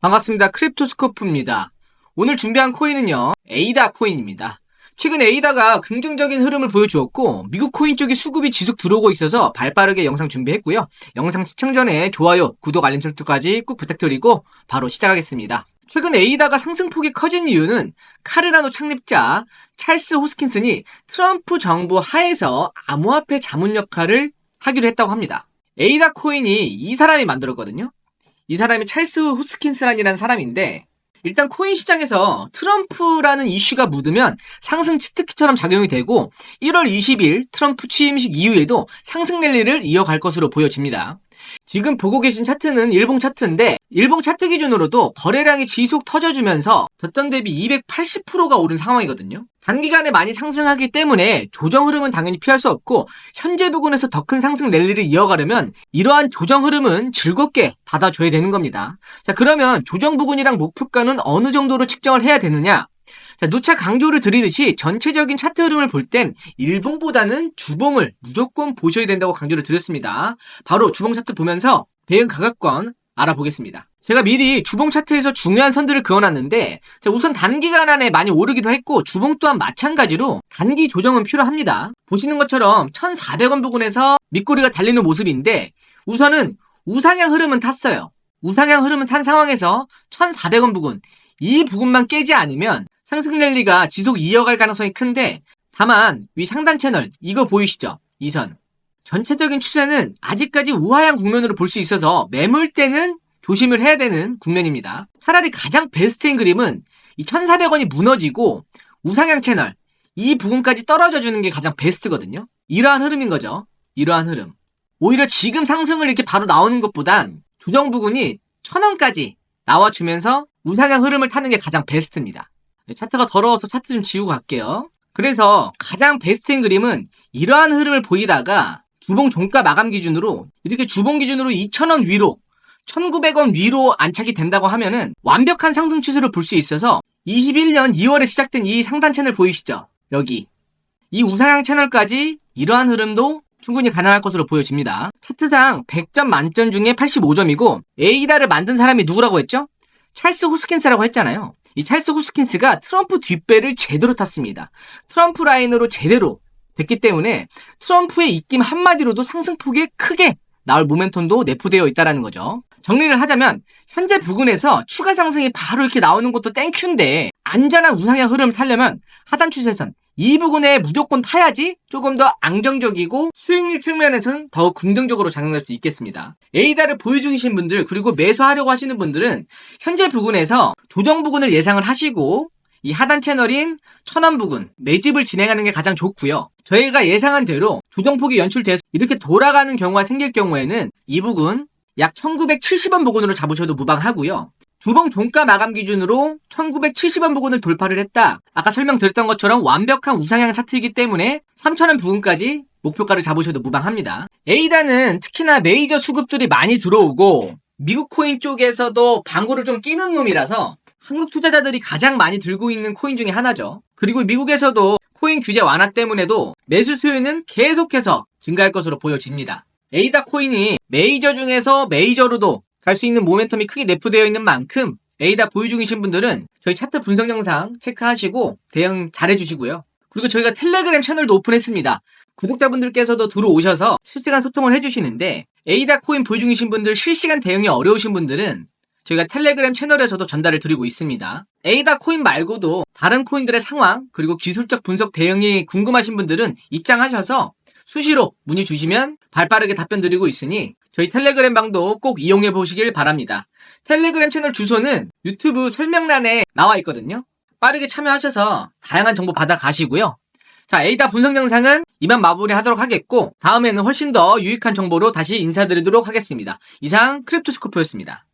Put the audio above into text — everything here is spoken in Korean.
반갑습니다. 크립토스코프입니다. 오늘 준비한 코인은요, 에이다 코인입니다. 최근 에이다가 긍정적인 흐름을 보여주었고, 미국 코인 쪽에 수급이 지속 들어오고 있어서 발빠르게 영상 준비했고요. 영상 시청 전에 좋아요, 구독, 알림 설정까지 꾹 부탁드리고, 바로 시작하겠습니다. 최근 에이다가 상승폭이 커진 이유는 카르다노 창립자 찰스 호스킨슨이 트럼프 정부 하에서 암호화폐 자문 역할을 하기로 했다고 합니다. 에이다 코인이 이 사람이 만들었거든요. 이 사람이 찰스 호스킨스란이라는 사람인데 일단 코인 시장에서 트럼프라는 이슈가 묻으면 상승 치트키처럼 작용이 되고 1월 20일 트럼프 취임식 이후에도 상승 랠리를 이어갈 것으로 보여집니다. 지금 보고 계신 차트는 일봉 차트인데 일봉 차트 기준으로도 거래량이 지속 터져주면서 저점 대비 280%가 오른 상황이거든요. 단기간에 많이 상승하기 때문에 조정 흐름은 당연히 피할 수 없고 현재 부근에서 더 큰 상승 랠리를 이어가려면 이러한 조정 흐름은 즐겁게 받아줘야 되는 겁니다. 자 그러면 조정 부근이랑 목표가는 어느 정도로 측정을 해야 되느냐? 자, 누차 강조를 드리듯이 전체적인 차트 흐름을 볼 땐 일봉보다는 주봉을 무조건 보셔야 된다고 강조를 드렸습니다. 바로 주봉 차트 보면서 대응 가격권 알아보겠습니다. 제가 미리 주봉 차트에서 중요한 선들을 그어놨는데 자, 우선 단기간 안에 많이 오르기도 했고 주봉 또한 마찬가지로 단기 조정은 필요합니다. 보시는 것처럼 1,400원 부근에서 밑꼬리가 달리는 모습인데 우선은 우상향 흐름은 탔어요. 우상향 흐름은 탄 상황에서 1,400원 부근 이 부분만 깨지 않으면 상승 랠리가 지속 이어갈 가능성이 큰데 다만 위 상단 채널 이거 보이시죠? 이 선. 전체적인 추세는 아직까지 우하향 국면으로 볼 수 있어서 매물 때는 조심을 해야 되는 국면입니다. 차라리 가장 베스트인 그림은 이 1,400원이 무너지고 우상향 채널 이 부분까지 떨어져 주는 게 가장 베스트거든요. 이러한 흐름인 거죠. 이러한 흐름. 오히려 지금 상승을 이렇게 바로 나오는 것보단 조정 부분이 1,000원까지 나와주면서 우상향 흐름을 타는 게 가장 베스트입니다. 네, 차트가 더러워서 차트 좀 지우고 갈게요. 그래서 가장 베스트인 그림은 이러한 흐름을 보이다가 주봉 종가 마감 기준으로 이렇게 주봉 기준으로 2,000원 위로 1,900원 위로 안착이 된다고 하면은 완벽한 상승 추세로 볼수 있어서 21년 2월에 시작된 이 상단 채널 보이시죠? 여기. 이 우상향 채널까지 이러한 흐름도 충분히 가능할 것으로 보여집니다. 차트상 100점 만점 중에 85점이고 에이다를 만든 사람이 누구라고 했죠? 찰스 호스킨스라고 했잖아요. 이 찰스 호스킨스가 트럼프 뒷배를 제대로 탔습니다. 트럼프 라인으로 제대로 됐기 때문에 트럼프의 입김 한마디로도 상승폭이 크게 나올 모멘텀도 내포되어 있다는 거죠. 정리를 하자면 현재 부근에서 추가 상승이 바로 이렇게 나오는 것도 땡큐인데 안전한 우상향 흐름을 타려면 하단 추세선 이 부분에 무조건 타야지 조금 더 안정적이고 수익률 측면에서는 더욱 긍정적으로 작용할 수 있겠습니다. 에이다를 보유 중이신 분들 그리고 매수하려고 하시는 분들은 현재 부근에서 조정 부근을 예상을 하시고 이 하단 채널인 천원 부근 매집을 진행하는 게 가장 좋고요. 저희가 예상한 대로 조정폭이 연출돼서 이렇게 돌아가는 경우가 생길 경우에는 이 부근 약 1970원 부근으로 잡으셔도 무방하고요. 주봉 종가 마감 기준으로 1970원 부근을 돌파를 했다. 아까 설명드렸던 것처럼 완벽한 우상향 차트이기 때문에 3,000원 부근까지 목표가를 잡으셔도 무방합니다. 에이다는 특히나 메이저 수급들이 많이 들어오고 미국 코인 쪽에서도 방구를 좀 끼는 놈이라서 한국 투자자들이 가장 많이 들고 있는 코인 중에 하나죠. 그리고 미국에서도 코인 규제 완화 때문에도 매수 수요는 계속해서 증가할 것으로 보여집니다. 에이다 코인이 메이저 중에서 메이저로도 갈 수 있는 모멘텀이 크게 내포되어 있는 만큼 에이다 보유 중이신 분들은 저희 차트 분석 영상 체크하시고 대응 잘 해주시고요. 그리고 저희가 텔레그램 채널도 오픈했습니다. 구독자분들께서도 들어오셔서 실시간 소통을 해주시는데 에이다 코인 보유 중이신 분들 실시간 대응이 어려우신 분들은 저희가 텔레그램 채널에서도 전달을 드리고 있습니다. 에이다 코인 말고도 다른 코인들의 상황 그리고 기술적 분석 대응이 궁금하신 분들은 입장하셔서 수시로 문의 주시면 발빠르게 답변 드리고 있으니 저희 텔레그램 방도 꼭 이용해 보시길 바랍니다. 텔레그램 채널 주소는 유튜브 설명란에 나와 있거든요. 빠르게 참여하셔서 다양한 정보 받아 가시고요. 자, 에이다 분석 영상은 이만 마무리 하도록 하겠고, 다음에는 훨씬 더 유익한 정보로 다시 인사드리도록 하겠습니다. 이상 크립토스코프였습니다.